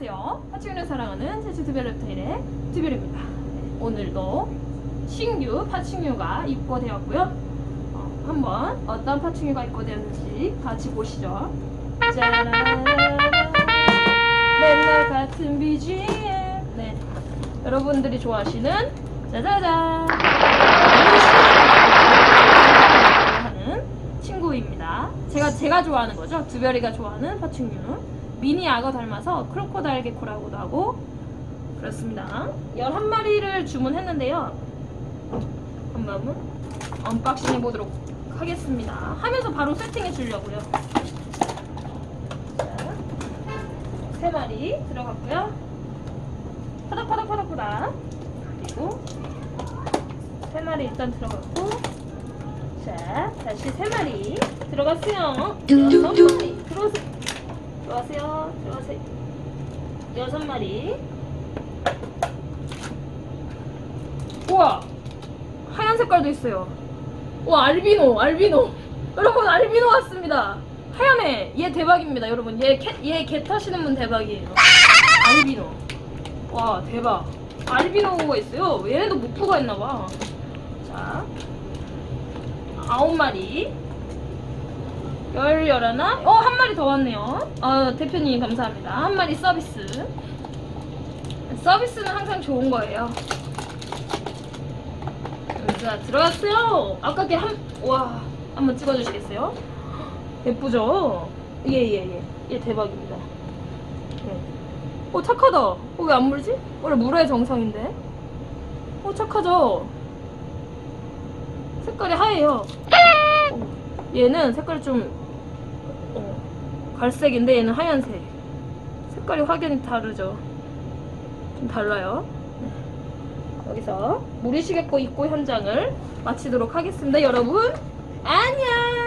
안녕하세요. 파충류를 사랑하는 제주 두별rep타일의 두별입니다. 네, 오늘도 신규 파충류가 입고되었고요. 어, 한번 어떤 파충류가 입고되었는지 같이 보시죠. 짜란 맨날 같은 BGM 네 여러분들이 좋아하시는 짜자잔 하는 친구입니다. 제가 제가 좋아하는 거죠. 두별이가 좋아하는 파충류. 미니 악어 닮아서 크로코다일 게코라고도 하고 그렇습니다. 11마리를 주문했는데요. 한번 언박싱 해보도록 하겠습니다. 하면서 바로 세팅해 주려고요. 자, 세 마리 들어갔고요. 파닥파닥파닥파닥. 그리고 세 마리 일단 들어갔고 자, 다시 세 마리 들어갔어요. 여섯 마리 들어오세요. 들어가세요. 들어가세요. 여섯 마리. 우와, 하얀 색깔도 있어요. 와, 알비노, 알비노. 여러분, 알비노 왔습니다. 하얀애, 얘 대박입니다, 여러분. 얘 개, 얘개 타시는 분 대박이에요. 알비노. 와, 대박. 알비노가 있어요. 얘네도 목표가 있나봐. 자, 아홉 마리. 열, 열하나? 어, 한 마리 더 왔네요. 아, 대표님 감사합니다. 한 마리 서비스. 서비스는 항상 좋은 거예요. 자, 들어갔어요. 아까 걔 한, 와, 한번 찍어주시겠어요? 예쁘죠? 예, 예, 예. 얘 대박입니다. 네. 어, 착하다. 어, 왜 안 물지? 원래 물의 정성인데. 어, 착하죠? 색깔이 하얘요. 어, 얘는 색깔이 좀 어, 갈색인데 얘는 하얀색. 색깔이 확연히 다르죠. 좀 달라요. 네. 여기서 무리시겠고 입고 현장을 마치도록 하겠습니다. 여러분, 안녕!